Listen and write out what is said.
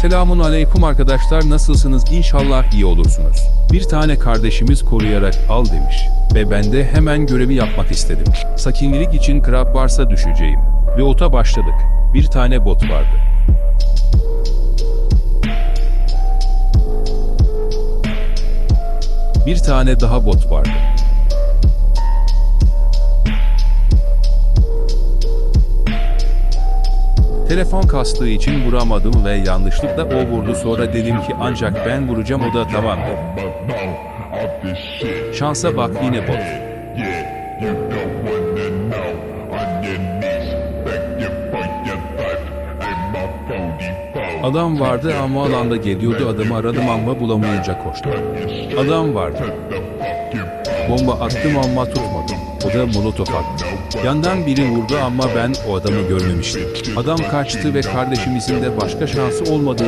Selamun aleyküm arkadaşlar nasılsınız İnşallah iyi olursunuz. Bir tane kardeşimiz koruyarak al demiş. Ve ben de hemen görevi yapmak istedim. Sakinlilik için krab varsa düşeceğim. Ve ota başladık. Bir tane bot vardı. Bir tane daha bot vardı. Telefon kastığı için vuramadım ve yanlışlıkla o vurdu sonra dedim ki ancak ben vuracağım o da tamam. Şansa bak yine bot. Adam vardı ama alanda geliyordu adamı aradım ama bulamayınca koştum. Adam vardı. Bomba attım ama tutmadım. Da molotof attı. Yandan biri vurdu ama ben o adamı görmemiştim. Adam kaçtı ve kardeşimizin de başka şansı olmadığı